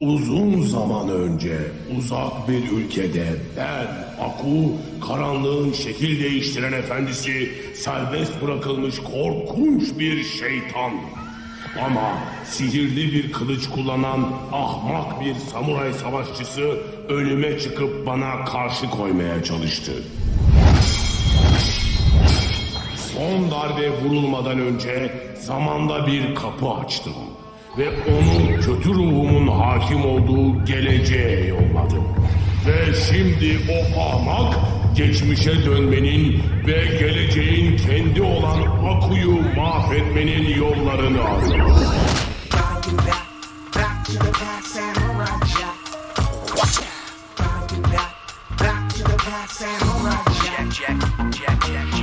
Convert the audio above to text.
Uzun zaman önce uzak bir ülkede ben Aku karanlığın şekil değiştiren efendisi serbest bırakılmış korkunç bir şeytan. Ama sihirli bir kılıç kullanan ahmak bir samuray savaşçısı önüme çıkıp bana karşı koymaya çalıştı. Son darbe vurulmadan önce zamanda bir kapı açtım. Ve onu kötü ruhumun hakim olduğu geleceğe yolladım. Ve şimdi o ahmak geçmişe dönmenin ve geleceğin kendi olan Aku'yu mahvetmenin yollarını arıyor. Jack. Samurai jack.